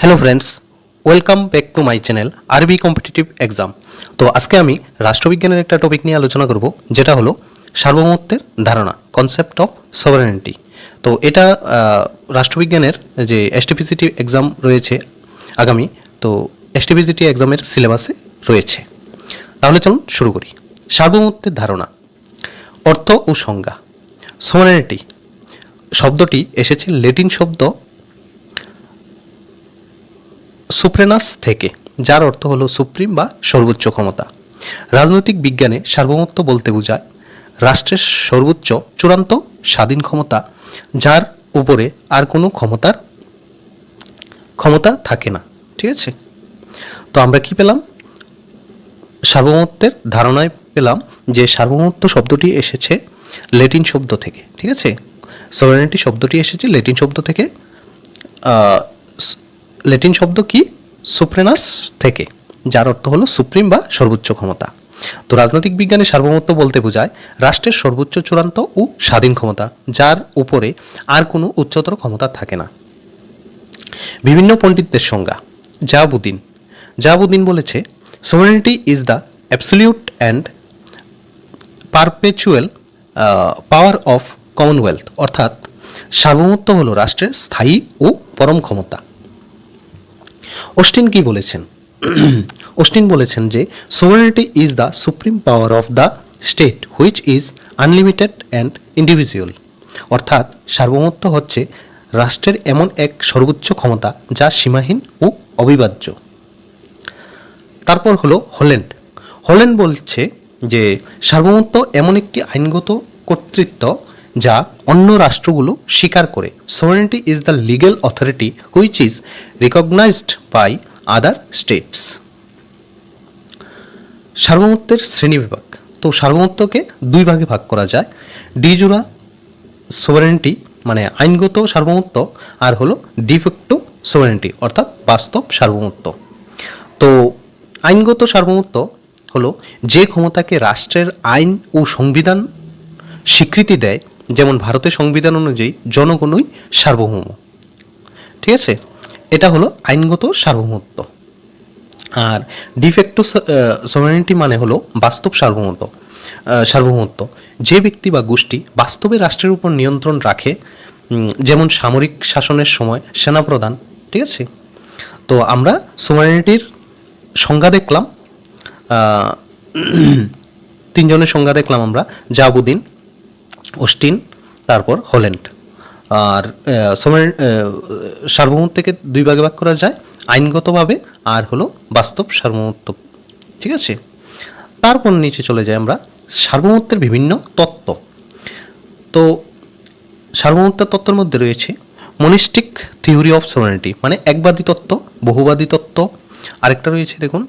Hello friends welcome back to my channel RB competitive exam তো আজকে আমি রাষ্ট্রবিজ্ঞানের একটা টপিক নিয়ে আলোচনা করব, যেটা হলো সার্বভৌমত্বের ধারণা কনসেপ্ট অফ সভারেনিটি তো এটা রাষ্ট্রবিজ্ঞানের যে এসটিপিসিটি এক্সাম রয়েছে আগামী, তো এসটিপিসিটি এক্সামের সিলেবাসে রয়েছে। তাহলে চলুন শুরু করি। সার্বভৌমত্বের ধারণা, অর্থ ও সংজ্ঞা সভারেনিটি শব্দটি এসেছে লেটিন শব্দ সুপ্রেনাস থেকে, যার অর্থ হলো সুপ্রিম বা সর্বোচ্চ ক্ষমতা। রাজনৈতিক বিজ্ঞানে সার্বভৌমত্ব বলতে বোঝায় রাষ্ট্রের সর্বোচ্চ, চূড়ান্ত, স্বাধীন ক্ষমতা, যার উপরে আর কোনো ক্ষমতার ক্ষমতা থাকে না। ঠিক আছে? তো আমরা কি পেলাম? সার্বভৌমত্বের ধারণায় পেলাম যে সার্বভৌমত্ব শব্দটি এসেছে লেটিন শব্দ থেকে। ঠিক আছে? সভারেনিটি শব্দটি এসেছে লেটিন শব্দ থেকে ল্যাটিন শব্দ কি? সুপ্রেনাস থেকে, যার অর্থ হলো সুপ্রিম বা সর্বোচ্চ ক্ষমতা। তো রাজনৈতিক বিজ্ঞানে সার্বভৌমত্ব বলতে বোঝায় রাষ্ট্রের সর্বোচ্চ, চূড়ান্ত ও স্বাধীন ক্ষমতা, যার উপরে আর কোনো উচ্চতর ক্ষমতা থাকে না। বিভিন্ন পণ্ডিতদের সংজ্ঞা জাহাবুদ্দিন জাহাবুদ্দিন বলেছে sovereignty is the absolute and perpetual power of commonwealth অর্থাৎ সার্বভৌমত্ব হলো রাষ্ট্রের স্থায়ী ও পরম ক্ষমতা। অস্টিন কি বলেছেন? অস্টিন বলেছেন যে sovereignty is the supreme power of the state which is unlimited and individual অর্থাৎ, সার্বভৌমত্ব হচ্ছে রাষ্ট্রের এমন এক সর্বোচ্চ ক্ষমতা যা সীমাহীন ও অবিভাজ্য। তারপর হলো হল্যান্ড। হল্যান্ড বলছে যে, সার্বভৌমত্ব এমন একটি আইনগত কর্তৃত্ব যা অন্য রাষ্ট্রগুলো স্বীকার করে। Sovereignty is the legal authority which is recognized by other states সার্বভৌমত্বের শ্রেণীবিভাগ তো সার্বভৌমত্বকে দুই ভাগে ভাগ করা যায়। ডিজুরা সোভারেনিটি মানে আইনগত সার্বভৌমত্ব আর হলো ডিফেক্টো সোভারেনিটি অর্থাৎ বাস্তব সার্বভৌমত্ব। তো আইনগত সার্বভৌমত্ব হলো যে ক্ষমতাকে রাষ্ট্রের আইন ও সংবিধান স্বীকৃতি দেয় যেমন ভারতের সংবিধান অনুযায়ী জনগণই সার্বভৌম। ঠিক আছে? এটা হলো আইনগত সার্বভৌমত্ব। আর ডিফেক্টো সোভারেনিটি মানে হলো বাস্তব সার্বভৌমত্ব। সার্বভৌমত্ব। যে ব্যক্তি বা গোষ্ঠী বাস্তবে রাষ্ট্রের উপর নিয়ন্ত্রণ রাখে যেমন সামরিক শাসনের সময় সেনাপ্রধান, ঠিক আছে? তো আমরা সোভারেনিটির সংজ্ঞা দেখলাম। তিনজনের সংজ্ঞা দেখলাম আমরা। জাবুদ্দিন অস্টিন তারপর হল্যান্ড। আর সোভারেন আহ, সার্বভৌমত্বকে দুই ভাগে ভাগ করা যায় আইনগতভাবে আর হলো বাস্তব সার্বভৌমত্ব। ঠিক আছে? তারপর নিচে চলে যাই আমরা সার্বভৌমত্বের বিভিন্ন তত্ত্ব। তো সার্বভৌমত্বের তত্ত্বের মধ্যে রয়েছে মনিস্টিক থিওরি অফ সোভারেনিটি মানে একবাদী তত্ত্ব বহুবাদী তত্ত্ব। আরেকটা রয়েছে দেখুন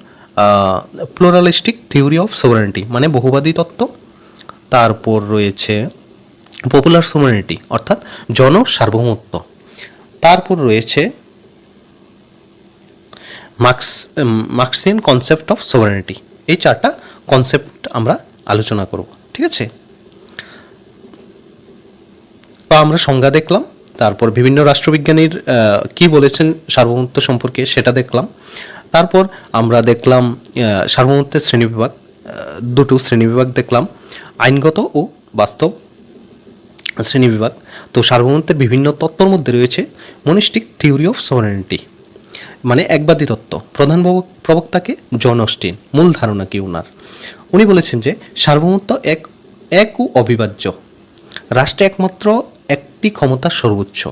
প্লোরালিস্টিক থিওরি অফ সোভারেনিটি মানে বহুবাদী তত্ত্ব। তারপর রয়েছে পপুলার সোভারেনিটি অর্থাৎ জন সার্বভৌমত্ব তারপর রয়েছে Marx Marxian concept of sovereignty এই চারটা কনসেপ্ট আমরা আলোচনা করব, ঠিক আছে? তো আমরা সংজ্ঞা দেখলাম, তারপর বিভিন্ন রাষ্ট্রবিজ্ঞানীর কি বলেছেন সার্বভৌমত্ব সম্পর্কে সেটা দেখলাম। তারপর আমরা দেখলাম সার্বভৌমত্বের শ্রেণীবিভাগ দুটো শ্রেণীবিভাগ দেখলাম, আইনগত ও বাস্তব। শ্রেণীবিভাগ। তো সার্বভৌমত্বের বিভিন্ন তত্ত্বর মধ্যে রয়েছে মনিস্টিক থিওরি অফ সোভারেনিটি। মানে একবাদী তত্ত্ব। প্রধান প্রবক- প্রবক্তাকে জন অস্টিন, মূল ধারণা কি ওনার উনি বলেছেন যে সার্বভৌমত্ব এক এক ও অবিভাজ্য। রাষ্ট্রে একমাত্র একটি ক্ষমতা সর্বোচ্চ।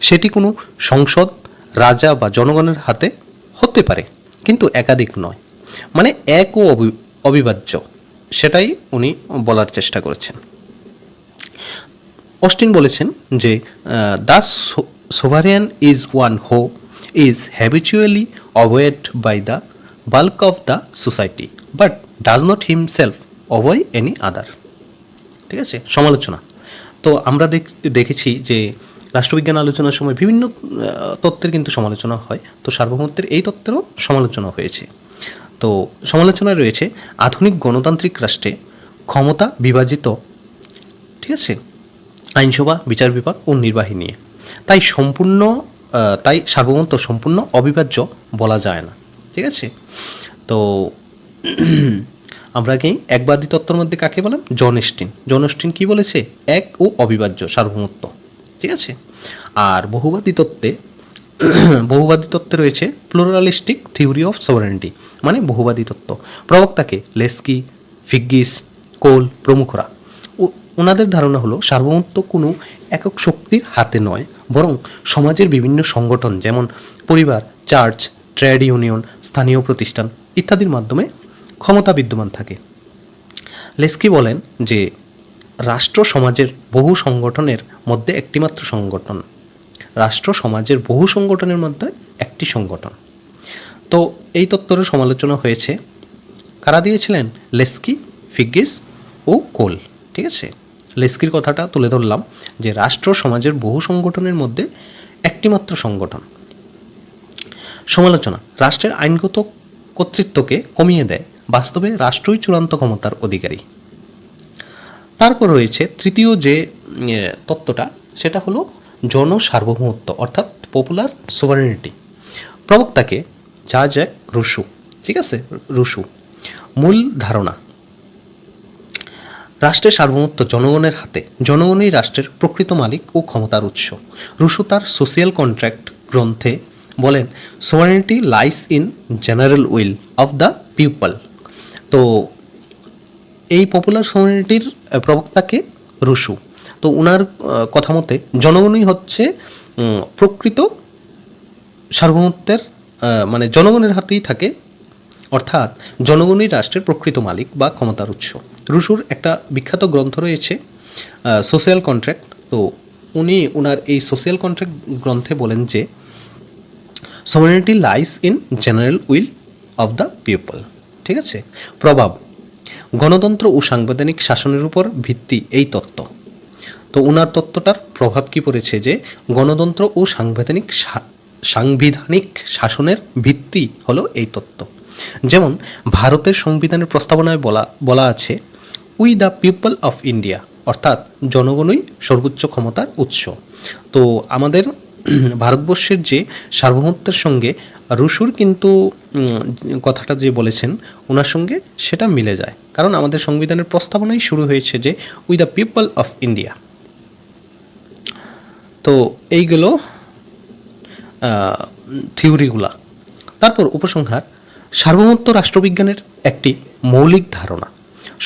সেটি কোনো সংসদ, রাজা বা জনগণের হাতে হতে পারে, কিন্তু একাধিক নয়। মানে এক ও অবি- অবিভাজ্য। সেটাই উনি বলার চেষ্টা করেছেন। অস্টিন বলেছেন যে the sovereign is one who is habitually obeyed by the bulk of the society but does not himself obey any other ঠিক আছে? সমালোচনা। তো আমরা দেখ- দেখেছি যে, রাষ্ট্রবিজ্ঞান আলোচনার সময় বিভিন্ন তত্ত্বের কিন্তু সমালোচনা হয়। তো সার্বভৌমত্বের এই তত্ত্বেরও সমালোচনা হয়েছে। তো সমালোচনায় রয়েছে, আধুনিক গণতান্ত্রিক রাষ্ট্রে ক্ষমতা বিভাজিত, ঠিক আছে? আইনসভা, বিচার বিভাগ ও নির্বাহী নিয়ে। তাই সম্পূর্ণ তাই সার্বভৌমত্ব সম্পূর্ণ অবিভাজ্য বলা যায় না। ঠিক আছে? তো আমরা কি একবাদী তত্ত্বের মধ্যে কাকে বললাম? জন স্টিন জন কি বলেছে? এক ও অবিভাজ্য সার্বভৌমত্ব। ঠিক আছে? আর বহুবাদী তত্ত্বে বহুবাদী তত্ত্বে রয়েছে প্লোরালিস্টিক থিওরি অফ সোভারেন্টি মানে বহুবাদী তত্ত্ব। প্রবক্তাকে লেস্কি, ফিগ্গিস, কোল প্রমুখরা ওনাদের ধারণা হলো সার্বভৌমত্ব কোনো একক শক্তির হাতে নয়, বরং সমাজের বিভিন্ন সংগঠন যেমন পরিবার, চার্চ, ট্রেড ইউনিয়ন, স্থানীয় প্রতিষ্ঠান ইত্যাদির মাধ্যমে ক্ষমতা বিদ্যমান থাকে। লেস্কি বলেন যে রাষ্ট্র সমাজের বহু সংগঠনের মধ্যে একটিমাত্র সংগঠন। রাষ্ট্র সমাজের বহু সংগঠনের মধ্যে একটি সংগঠন। তো এই তত্ত্বের সমালোচনা হয়েছে। কারা দিয়েছিলেন? লেস্কি ফিগিস ও কোল, ঠিক আছে? লেস্কির কথাটা তুলে ধরলাম যে রাষ্ট্র সমাজের বহু সংগঠনের মধ্যে একটিমাত্র সংগঠন। সমালোচনা, রাষ্ট্রের আইনগত কর্তৃত্বকে কমিয়ে দেয়, বাস্তবে রাষ্ট্রই চূড়ান্ত ক্ষমতার অধিকারী। তারপর রয়েছে তৃতীয় যে তত্ত্বটা, সেটা হলো জন সার্বভৌমত্ব অর্থাৎ পপুলার সোভারেনিটি প্রবক্তাকে যা জ্যাক রুশু, ঠিক আছে? রুশু। মূল ধারণা রাষ্ট্রের সার্বভৌমত্ব জনগণের হাতে। জনগণই রাষ্ট্রের প্রকৃত মালিক ও ক্ষমতার উৎস। রুশু তার সোশিয়াল কন্ট্রাক্ট গ্রন্থে বলেন sovereignty lies in general will of the people তো এই পপুলার সোভারেনিটির প্রবক্তাকে রুশু। তো উনার কথা মতে, জনগণই হচ্ছে প্রকৃত সার্বভৌমত্বের মানে জনগণের হাতেই থাকে। অর্থাৎ জনগণই রাষ্ট্রের প্রকৃত মালিক বা ক্ষমতার উৎস। রুশুর একটা বিখ্যাত গ্রন্থ রয়েছে সোশ্যাল কন্ট্রাক্ট তো উনি ওনার এই সোশ্যাল কন্ট্রাক্ট গ্রন্থে বলেন যে sovereignty lies in general will of the people ঠিক আছে? প্রভাব, গণতন্ত্র ও সাংবিধানিক শাসনের উপর ভিত্তি এই তত্ত্ব। তো ওনার তত্ত্বটার প্রভাব কি পড়েছে যে, গণতন্ত্র ও সাংবিধানিক সাংবিধানিক শাসনের ভিত্তি হলো এই তত্ত্ব। যেমন, ভারতের সংবিধানের প্রস্তাবনায় বলা বলা আছে we the people of India, অর্থাৎ জনগণই সর্বোচ্চ ক্ষমতার উৎস। তো আমাদের ভারতবর্ষের যে সার্বভৌমত্বের সঙ্গে রুশুর কিন্তু কথাটা যে বলেছেন ওনার সঙ্গে সেটা মিলে যায়। কারণ আমাদের সংবিধানের প্রস্তাবনাই শুরু হয়েছে যে we the people of India. তো এইগুলো থিওরিগুলা। তারপর উপসংহার, সার্বভৌমত্ব রাষ্ট্রবিজ্ঞানের একটি মৌলিক ধারণা।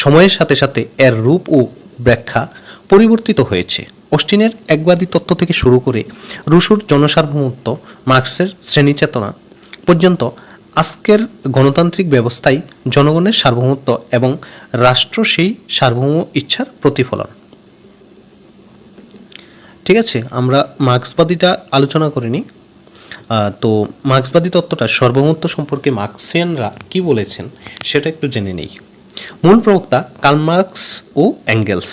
সময়ের সাথে সাথে এর রূপ ও ব্যাখ্যা পরিবর্তিত হয়েছে। অস্টিনের একবাদী তত্ত্ব থেকে শুরু করে রুশুর জনসার্বভৌমত্ব, মার্কসের শ্রেণীচেতনা পর্যন্ত আজকের গণতান্ত্রিক ব্যবস্থায় জনগণের সার্বভৌমত্ব এবং রাষ্ট্র সেই সার্বভৌম ইচ্ছার প্রতিফলন। ঠিক আছে, আমরা মার্ক্সবাদীটা আলোচনা করিনি তো মার্ক্সবাদী তত্ত্বটা সর্বমত্ব সম্পর্কে মার্ক্সিয়ানরা কি বলেছেন সেটা একটু জেনে নেই। মূল প্রবক্তা কালমার্কস ও অ্যাঙ্গেলস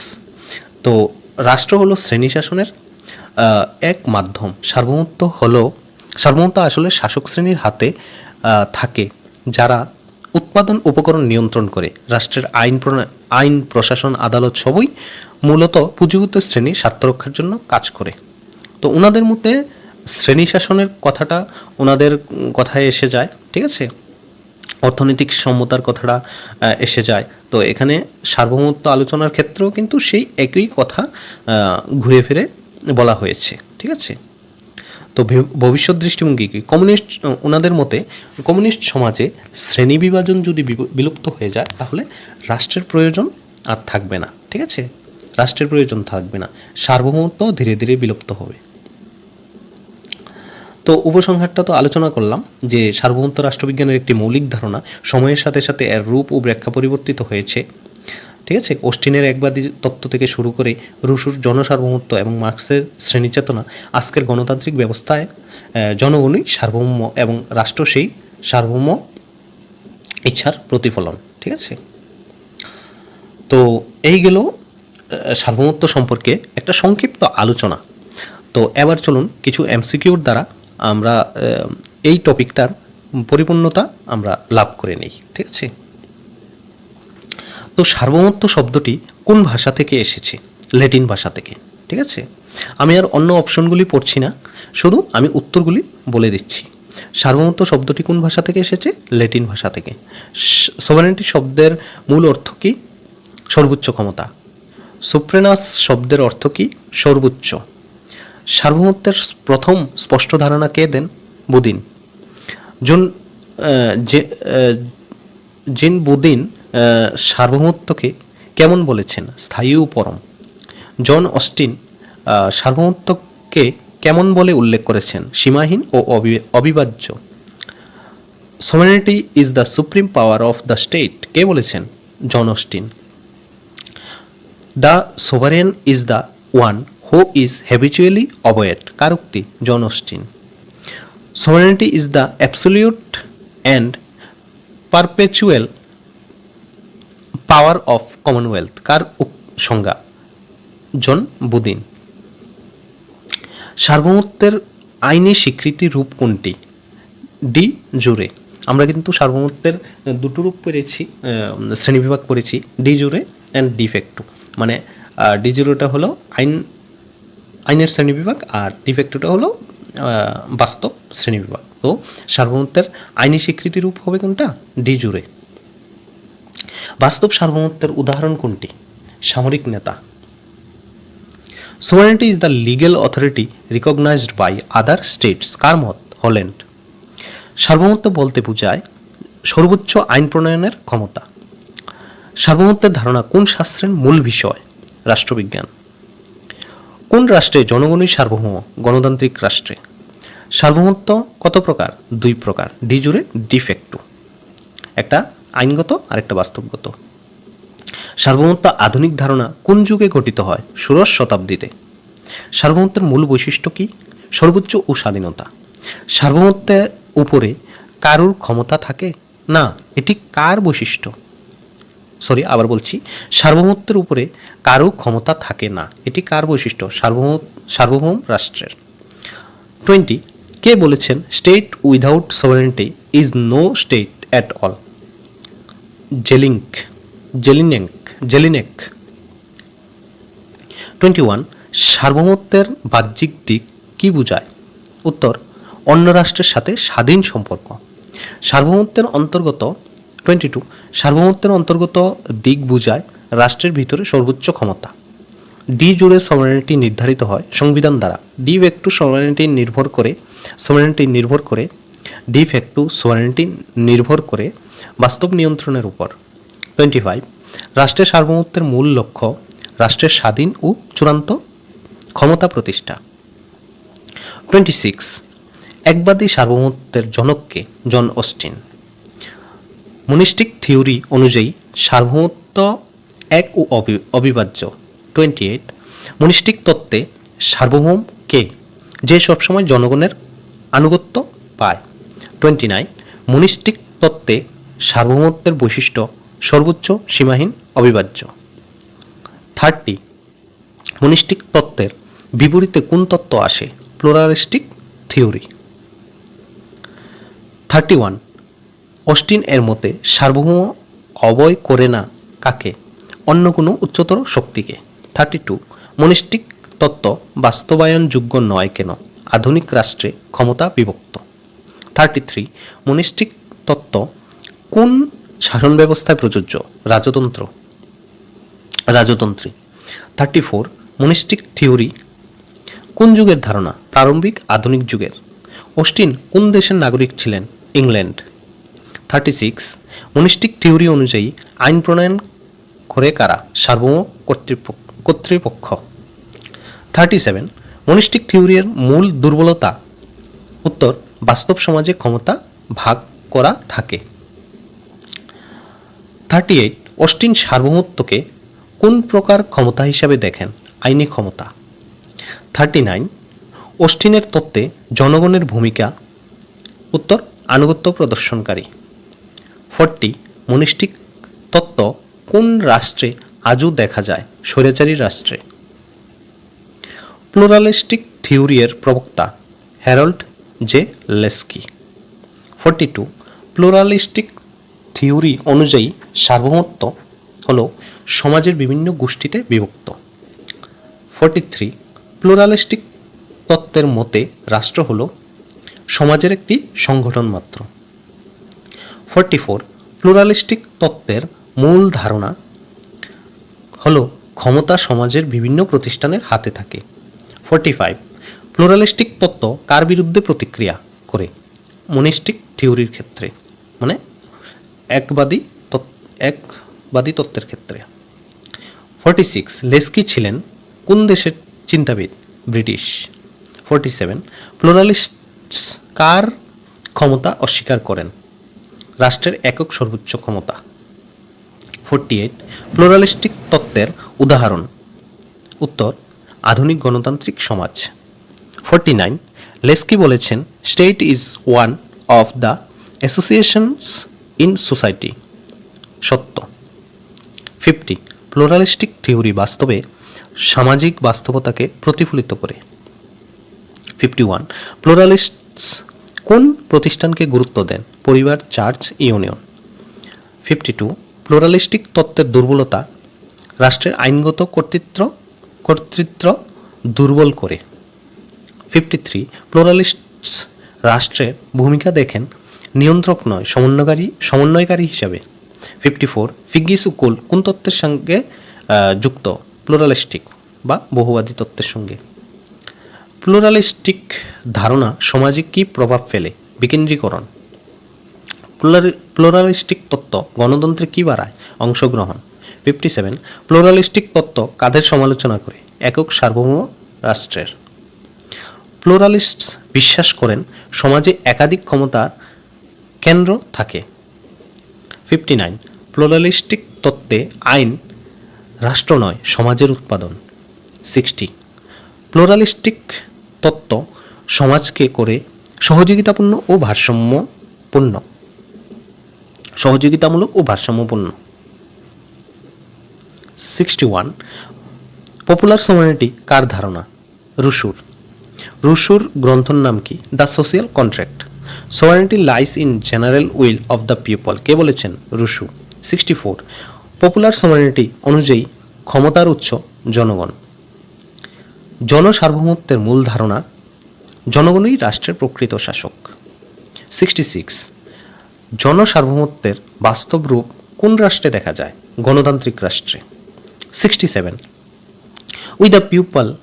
তো রাষ্ট্র হলো শ্রেণি শাসনের এক মাধ্যম। সার্বভৌমত্ব হলো, সার্বভৌমত্ব আসলে শাসক শ্রেণির হাতে থাকে, যারা উৎপাদন উপকরণ নিয়ন্ত্রণ করে। রাষ্ট্রের আইন আইন, প্রশাসন, আদালত সবই মূলত পুঁজিভূত শ্রেণি স্বার্থ রক্ষার জন্য কাজ করে। তো ওনাদের মধ্যে শ্রেণি শাসনের কথাটা ওনাদের কথায় এসে যায়, ঠিক আছে? অর্থনৈতিক সমতার কথাটা এসে যায়। তো এখানে সার্বভৌমত্ব আলোচনার ক্ষেত্রেও কিন্তু সেই একই কথা ঘুরে ফিরে বলা হয়েছে। ঠিক আছে? তো ভবিষ্যৎ দৃষ্টিভঙ্গি কি? কমিউনিস্ট ওনাদের মতে কমিউনিস্ট সমাজে শ্রেণি বিভাজন যদি বিলুপ্ত হয়ে যায়, তাহলে রাষ্ট্রের প্রয়োজন আর থাকবে না। ঠিক আছে? রাষ্ট্রের প্রয়োজন থাকবে না। সার্বভৌমত্ব ধীরে ধীরে বিলুপ্ত হবে। তো উপসংহারটা তো আলোচনা করলাম যে সার্বভৌমত্ব রাষ্ট্রবিজ্ঞানের একটি মৌলিক ধারণা সময়ের সাথে সাথে এর রূপ ও ব্যাখ্যা পরিবর্তিত হয়েছে। ঠিক আছে? অস্টিনের একবাদী তত্ত্ব থেকে শুরু করে রুশুর জনসার্বভৌমত্ব এবং মার্ক্সের শ্রেণীচেতনা আজকের গণতান্ত্রিক ব্যবস্থায় জনগণই সার্বভৌম এবং রাষ্ট্র সেই সার্বভৌম ইচ্ছার প্রতিফলন। ঠিক আছে? তো এই গেল সার্বভৌমত্ব সম্পর্কে একটা সংক্ষিপ্ত আলোচনা। তো এবার চলুন কিছু এমসিকিউর দ্বারা আমরা এই টপিকটার পরিপূর্ণতা আমরা লাভ করে নিই, ঠিক আছে? তো সার্বভৌমত্ব শব্দটি কোন ভাষা থেকে এসেছে? ল্যাটিন ভাষা থেকে, ঠিক আছে? আমি আর অন্য অপশনগুলি পড়ছি না, শুধু আমি উত্তরগুলি বলে দিচ্ছি। সার্বভৌমত্ব শব্দটি কোন ভাষা থেকে এসেছে? ল্যাটিন ভাষা থেকে। সোভারেন্টি শব্দের মূল অর্থ কি? সর্বোচ্চ ক্ষমতা। সুপ্রেনাস শব্দের অর্থ কি? সর্বোচ্চ। সার্বভৌমত্বের প্রথম স্পষ্ট ধারণা কে দেন? বুদিন। জন জিন বুদিন সার্বভৌমত্বকে কেমন বলেছেন? স্থায়ী ও পরম। জন অস্টিন সার্বভৌমত্বকে কেমন বলে উল্লেখ করেছেন? সীমাহীন ও অবিভাজ্য। Sovereignty is the supreme power of the state কে বলেছেন? John Austin. The sovereign is the one who is habitually obeyed কার উক্তি John Austin sovereignty is the absolute and perpetual power of commonwealth কার সংজ্ঞা জন বুদিন সার্বভৌমত্বের আইনি স্বীকৃতি রূপ কোনটি? ডি জুরে আমরা কিন্তু সার্বভৌমত্বের দুটো রূপ পেরেছি শ্রেণীবিভাগ করেছি ডি জুরে অ্যান্ড ডিফেক্টু মানে ডি জুরেটা হলো আইন আইনের শ্রেণীবিভাগ আর ডিফেক্টুটা হলো বাস্তব শ্রেণীবিভাগ তো সার্বভৌমত্বের আইনি স্বীকৃতি রূপ হবে কোনটা? ডি জুরে বাস্তব সার্বভৌমত্বের উদাহরণ কোনটি? সামরিক নেতা। Sovereignty is the legal authority recognized by other states কার মত? হল্যান্ড। সার্বভৌমত্ব বলতে বোঝায় সর্বোচ্চ আইন প্রণয়নের ক্ষমতা। সার্বভৌমত্বের ধারণা কোন শাস্ত্রের মূল বিষয়? রাষ্ট্রবিজ্ঞান। কোন রাষ্ট্রে জনগণই সার্বভৌম? গণতান্ত্রিক রাষ্ট্রে। সার্বভৌমত্ব কত প্রকার? দুই প্রকার। ডি জুড়ে ডিফেক্টু। একটা আইনগত আর একটা বাস্তবগত। সার্বভৌমত্ব আধুনিক ধারণা কোন যুগে গঠিত হয়? ষোড়শ শতাব্দীতে। সার্বভৌমত্বের মূল বৈশিষ্ট্য কি? সর্বোচ্চ ও স্বাধীনতা। সার্বভৌমত্বের উপরে কারুর ক্ষমতা থাকে? না, এটি কার বৈশিষ্ট্য? সরি, আবার বলছি, সার্বভৌমত্বের উপরে কারও ক্ষমতা থাকে না। এটি কার বৈশিষ্ট্য? সার্বভৌম সার্বভৌম রাষ্ট্রের। টোয়েন্টি, কে বলেছেন, state without sovereignty is no state at all Jellinek Jellinek Jellinek. Twenty one, সার্বভৌমত্বের বাহ্যিক দিক কি বোঝায়? উত্তর, অন্য রাষ্ট্রের সাথে স্বাধীন সম্পর্ক। সার্বভৌমত্বের অন্তর্গত টোয়েন্টি টু, সার্বভৌমত্বের অন্তর্গত দিক বুঝায় রাষ্ট্রের ভিতরে সর্বোচ্চ ক্ষমতা। ডি জুড়ে সভারেনিটি নির্ধারিত হয় সংবিধান দ্বারা। ডি ভেক্টু সভারেনিটি নির্ভর করে সভারেনিটি নির্ভর করে ডি ফ্যাক্টু সভারেনিটি নির্ভর করে বাস্তব নিয়ন্ত্রণের উপর। টোয়েন্টি ফাইভ, রাষ্ট্রের সার্বভৌমত্বের মূল লক্ষ্য রাষ্ট্রের স্বাধীন ও চূড়ান্ত ক্ষমতা প্রতিষ্ঠা। টোয়েন্টি সিক্স, একবাদী সার্বভৌমত্বের জনককে জন অস্টিন। মনিস্টিক থিওরি অনুযায়ী সার্বভৌমত্ব এক ও অবি- অবিভাজ্য। টোয়েন্টি এইট মনিস্টিক তত্ত্বে সার্বভৌম কে? যে সবসময় জনগণের আনুগত্য পায়। টোয়েন্টি নাইন মনিস্টিক তত্ত্বে সার্বভৌমত্বের বৈশিষ্ট্য সর্বোচ্চ, সীমাহীন, অবিভাজ্য। থার্টি মনিস্টিক তত্ত্বের বিপরীতে কোন তত্ত্ব আসে? Pluralistic theory thirty one Austin এর মতে সার্বভৌম অবয় করে না কাকে? অন্য কোনো উচ্চতর শক্তিকে। থার্টি টু মনিস্টিক তত্ত্ব বাস্তবায়নযোগ্য নয় কেন? আধুনিক রাষ্ট্রে ক্ষমতা বিভক্ত। থার্টি থ্রি মনিস্টিক তত্ত্ব কোন শাসন ব্যবস্থায় প্রযোজ্য? রাজতন্ত্র। রাজতন্ত্রী। থার্টি ফোর মনিস্টিক থিওরি কোন যুগের ধারণা? প্রারম্ভিক আধুনিক যুগের। অস্টিন কোন দেশের নাগরিক ছিলেন? England. Thirty six monistic theory অনুযায়ী আইন প্রণয়ন করে কারা? সার্বভৌম কর্তৃপক্ষ কর্তৃপক্ষ। থার্টি সেভেন মনিস্টিক থিওরির মূল দুর্বলতা। উত্তর, বাস্তব সমাজে ক্ষমতা ভাগ করা থাকে। থার্টি এইট অস্টিন সার্বভৌমত্বকে কোন প্রকার ক্ষমতা হিসাবে দেখেন? আইনি ক্ষমতা। থার্টি নাইন অস্টিনের তত্ত্বে জনগণের ভূমিকা। উত্তর, আনুগত্য প্রদর্শনকারী। ফোরটি মনিস্টিক তত্ত্ব কোন রাষ্ট্রে আজও দেখা যায়? স্বৈরাচারী রাষ্ট্রে। প্লোরালিস্টিক থিওরির প্রবক্তা Harold J Laski. Forty two pluralistic theory অনুযায়ী সার্বভৌমত্ব হল সমাজের বিভিন্ন গোষ্ঠীতে বিভক্ত। ফোরটি থ্রি প্লোরালিস্টিক তত্ত্বের মতে রাষ্ট্র হল সমাজের একটি সংগঠন মাত্র। ফোরটি ফোর, প্লুরালিস্টিক তত্ত্বের মূল ধারণা হল ক্ষমতা সমাজের বিভিন্ন প্রতিষ্ঠানের হাতে থাকে। ফোরটি ফাইভ, প্লুরালিস্টিক তত্ত্ব কার বিরুদ্ধে প্রতিক্রিয়া করে? মনিস্টিক থিওরির ক্ষেত্রে মানে একবাদী একবাদী তত্ত্বের ক্ষেত্রে। ফর্টি সিক্স, লেস্কি ছিলেন কোন দেশের চিন্তাবিদ? ব্রিটিশ। ফর্টি সেভেন প্লোরালিস্ট কার ক্ষমতা অস্বীকার করেন? রাষ্ট্রের একক সর্বোচ্চ ক্ষমতা। ফোরটি এইট প্লোরালিস্টিক তত্ত্বের উদাহরণ। উত্তর, আধুনিক গণতান্ত্রিক সমাজ। ফোরটি নাইন লেস্কি বলেছেন state is one of the associations in society সত্য। ফিফটি প্লোরালিস্টিক থিওরি বাস্তবে সামাজিক বাস্তবতাকে প্রতিফলিত করে। ফিফটি ওয়ান প্লোরালিস্টস কোন প্রতিষ্ঠানকে গুরুত্ব দেন? পরিবার, church, union. Fifty two, pluralistic তত্ত্বের দুর্বলতা, রাষ্ট্রের আইনগত কর্তৃত্ব কর্তৃত্ব দুর্বল করে। ফিফটি থ্রি প্লোরালিস্ট রাষ্ট্রের ভূমিকা দেখেন নিয়ন্ত্রক নয়, সমন্বয়কারী সমন্বয়কারী হিসাবে। ফিফটি ফোর ফিগিস উকুল কোন তত্ত্বের সঙ্গে যুক্ত? প্লোরালিস্টিক বা বহুবাদী তত্ত্বের সঙ্গে। প্লোরালিস্টিক ধারণা সমাজে কী প্রভাব ফেলে? বিকেন্দ্রীকরণ। প্লোরালিস্টিক তত্ত্ব গণতন্ত্রে কী বাড়ায়? অংশগ্রহণ। ফিফটি সেভেন, প্লোরালিস্টিক তত্ত্ব কাদের সমালোচনা করে? একক সার্বভৌম রাষ্ট্রের। প্লোরালিস্ট বিশ্বাস করেন সমাজে একাধিক ক্ষমতার কেন্দ্র থাকে। ফিফটি নাইন, প্লোরালিস্টিক তত্ত্বে আইন রাষ্ট্র নয়, সমাজের উৎপাদন। সিক্সটি, প্লোরালিস্টিক তত্ত্ব সমাজকে করে সহযোগিতাপূর্ণ ও ভারসাম্যপূর্ণ। সহযোগিতামূলক ও ভারসাম্যপূর্ণ। সিক্সটি ওয়ান পপুলার সোসাইটি কার ধারণা? রুশুর রুশুর গ্রন্থর নাম কি? The social contract. Sovereignty lies in general will of the people কে বলেছেন? Rousseau sixty four popular sovereignty অনুযায়ী ক্ষমতার উৎস জনগণ। জনসার্বভৌমত্বের মূল ধারণা জনগণই রাষ্ট্রের প্রকৃত শাসক। সিক্সটি সিক্স জনসার্বভৌমত্বের বাস্তব রূপ কোন রাষ্ট্রে দেখা যায়? গণতান্ত্রিক রাষ্ট্রে। Sixty seven we the people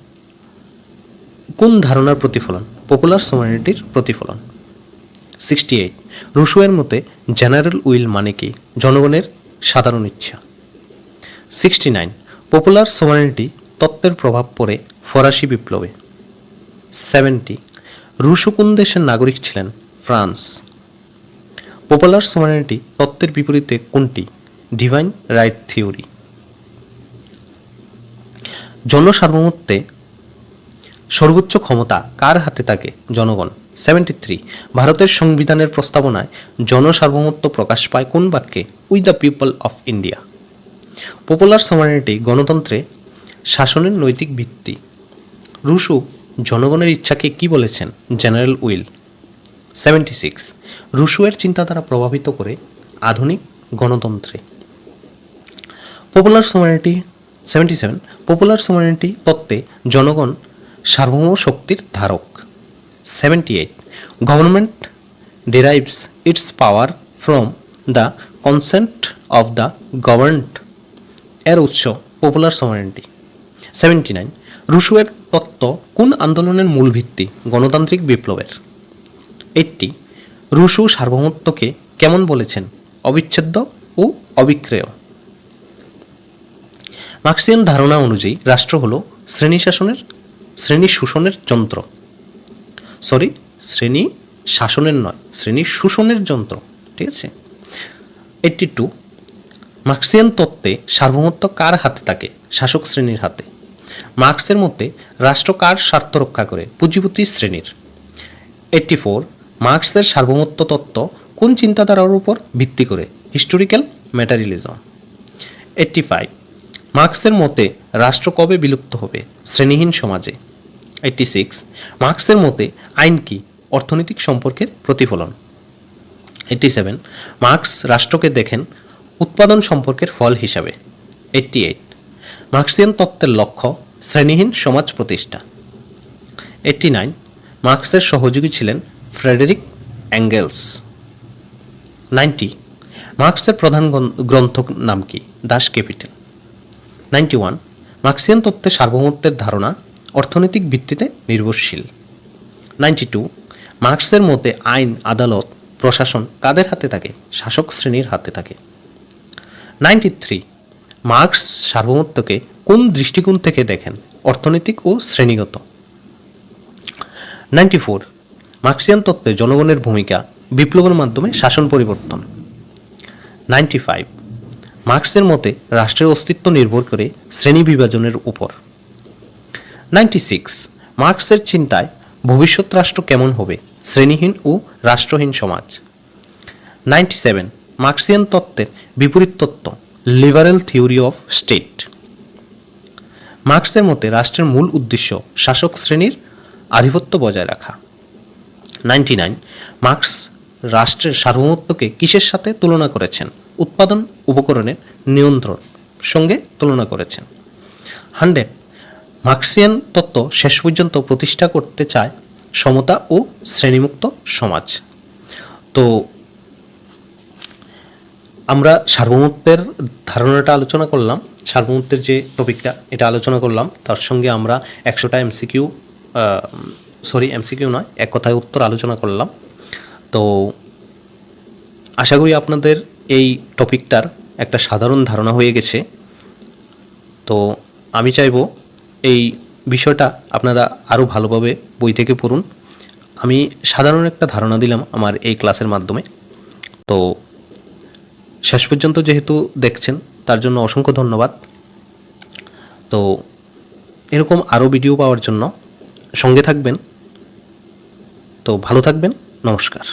কোন ধারণার প্রতিফলন? পপুলার সোসাইটির প্রতিফলন। সিক্সটি এইট রুশোয়ের মতে জেনারেল উইল মানে কি? জনগণের সাধারণ ইচ্ছা। সিক্সটি নাইন পপুলার সোভারেনিটি তত্ত্বের প্রভাব পড়ে ফরাসি বিপ্লবে। সেভেন্টি রুশো কোন দেশের নাগরিক ছিলেন? ফ্রান্স। পপুলার সোভারেনিটি তত্ত্বের বিপরীতে কোনটি? ডিভাইন রাইট থিওরি জনসার্বভৌমত্বে সর্বোচ্চ ক্ষমতা কার হাতে থাকে? জনগণ। সেভেন্টি থ্রি ভারতের সংবিধানের প্রস্তাবনায় জনসার্বভৌমত্ব প্রকাশ পায় কোন বাক্যে? We the people of India popular sovereignty গণতন্ত্রে শাসনের নৈতিক ভিত্তি। রুশু জনগণের ইচ্ছাকে কি বলেছেন? জেনারেল উইল সেভেন্টি সিক্স রুশুয়ের চিন্তাধারা প্রভাবিত করে আধুনিক গণতন্ত্রে। Popular sovereignty seventy seven popular sovereignty তত্ত্বে জনগণ সার্বভৌম শক্তির ধারক। Seventy eight government derives its power from the consent of the governed এর উৎস পপুলার সোমানিটি সেভেন্টি নাইন রুশুয়ের তত্ত্ব কোন আন্দোলনের মূল ভিত্তি? গণতান্ত্রিক বিপ্লবের। এইটটি রুশু সার্বভৌমত্বকে কেমন বলেছেন? অবিচ্ছেদ্য ও অবিক্রেয়। মার্ক্সিয়ান ধারণা অনুযায়ী রাষ্ট্র হল শ্রেণি শাসনের শ্রেণি শোষণের যন্ত্র। সরি শ্রেণি শাসনের নয় শ্রেণি শোষণের যন্ত্র, ঠিক আছে? এইটটি টু, মার্ক্সিয়ান তত্ত্বে সার্বভৌমত্ব কার হাতে থাকে? শাসক শ্রেণির হাতে। মার্ক্সের মতে, রাষ্ট্র কার স্বার্থ রক্ষা করে? পুঁজিপতি শ্রেণির। এইটটি ফোর মার্ক্সের সার্বভৌমত্ব তত্ত্ব কোন চিন্তাধারার উপর ভিত্তি করে? Historical materialism. Eighty five. মার্ক্সের মতে রাষ্ট্র কবে বিলুপ্ত হবে? শ্রেণীহীন সমাজে। Eighty six. মার্ক্সের মতে আইন কি? অর্থনৈতিক সম্পর্কের প্রতিফলন। Eighty seven. মার্ক্স রাষ্ট্রকে দেখেন উৎপাদন সম্পর্কের ফল হিসাবে। Eighty eight. মার্ক্সিয়ান তত্ত্বের লক্ষ্য শ্রেণীহীন সমাজ প্রতিষ্ঠা। Eighty nine. মার্কসের সহযোগী ছিলেন ফ্রেডেরিক অ্যাঙ্গেলস নাইনটি, মার্কসের প্রধান গ্রন্থ- নাম কি? Das Kapital. Ninety one, Marxian তত্ত্বে সার্বভৌমত্বের ধারণা অর্থনৈতিক ভিত্তিতে নির্ভরশীল। নাইনটি টু, মার্কসের মতে আইন, আদালত, প্রশাসন কাদের হাতে থাকে? শাসক শ্রেণির হাতে থাকে। নাইনটি থ্রি, মার্কস সার্বভৌমত্বকে কোন দৃষ্টিকোণ থেকে দেখেন? অর্থনৈতিক ও শ্রেণীগত। নাইনটি ফোর মার্কসিয়ান তত্ত্বে জনগণের ভূমিকা বিপ্লবের মাধ্যমে শাসন পরিবর্তন। নাইনটি ফাইভ, মার্কসের মতে রাষ্ট্রের অস্তিত্ব নির্ভর করে শ্রেণি বিভাজনের উপর। নাইনটি সিক্স, মার্কসের চিন্তায় ভবিষ্যৎ রাষ্ট্র কেমন হবে, শ্রেণীহীন ও রাষ্ট্রহীন সমাজ। নাইনটি সেভেন, মার্কসিয়ান তত্ত্বের বিপরীত তত্ত্ব, লিবারেল থিওরি অফ স্টেট। মার্কসের মতে রাষ্ট্রের মূল উদ্দেশ্য শাসক শ্রেণির আধিপত্য বজায় রাখা। নাইনটি নাইন মার্কস রাষ্ট্রের সার্বভৌমত্বকে কিসের সাথে তুলনা করেছেন? উৎপাদন, উপকরণের নিয়ন্ত্রণ সঙ্গে তুলনা করেছেন। হান্ড্রেড মার্কসিয়ান তত্ত্ব শেষ পর্যন্ত প্রতিষ্ঠা করতে চায় সমতা ও শ্রেণীমুক্ত সমাজ। তো আমরা সার্বভৌমত্বের ধারণাটা আলোচনা করলাম। সার্বভৌমত্বের যে টপিকটা এটা আলোচনা করলাম। তার সঙ্গে আমরা একশোটা এমসিকিউ সরি, এমসিকিউ নয়, এক কথায় উত্তর আলোচনা করলাম। তো আশা করি আপনাদের এই টপিকটার একটা সাধারণ ধারণা হয়ে গেছে। তো আমি চাইব এই বিষয়টা আপনারা আরও ভালোভাবে বই থেকে পড়ুন। আমি সাধারণ একটা ধারণা দিলাম আমার এই ক্লাসের মাধ্যমে। তো শেষ পর্যন্ত যেহেতু দেখছেন, তার জন্য অসংখ্য ধন্যবাদ। তো এরকম আরও ভিডিও পাওয়ার জন্য সঙ্গে থাকবেন। তো ভালো থাকবেন নমস্কার।